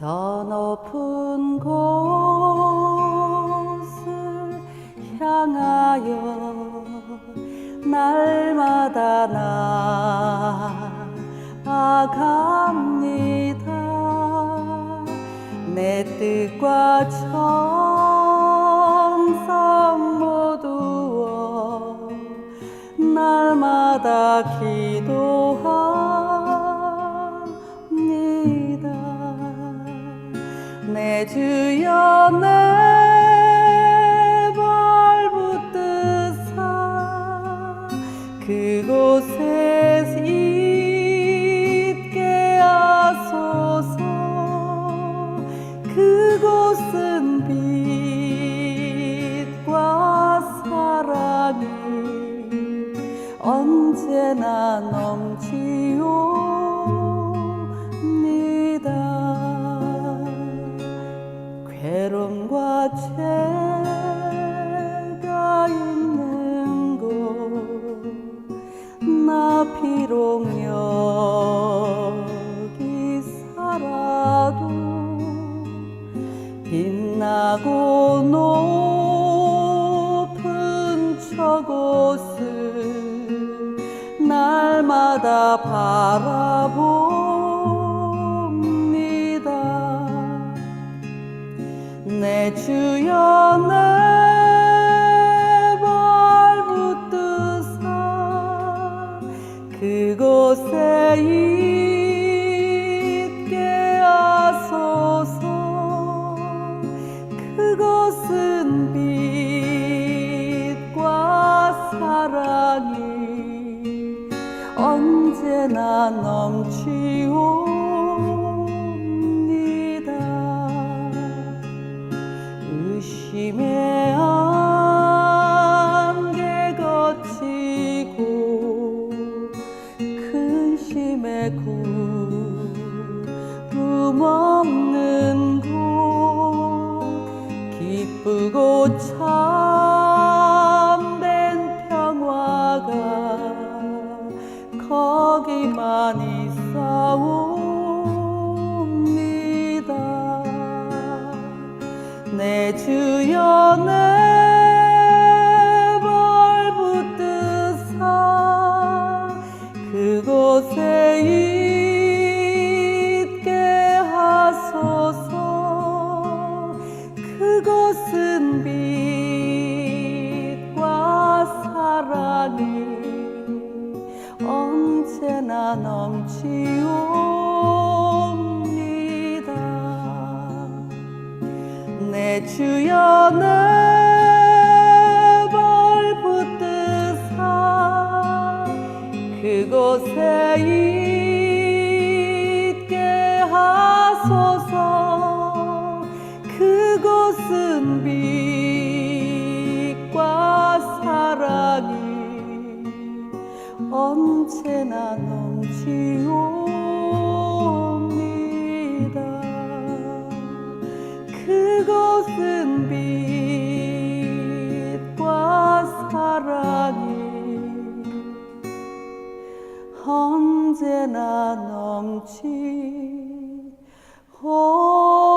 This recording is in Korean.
저 높은 곳을 향하여 날마다 나아갑니다. 내 뜻과 정성 모두어 날마다 기 내 주여 내발 붙드사 그곳에 있게 하소서. 그곳은 빛과 사랑이 언제나 넘치옵 날마다 바라봅니다. 내 주여 내 언제나 넘치옵니다. 의심의 안개 거치고 근심의 구름 없는 곳 기쁘고 참 내 주여 내발 붙드사 그곳에 있게 하소서. 그곳은 빛과 사랑이 언제나 넘치옵 언제나 넘치옵니다.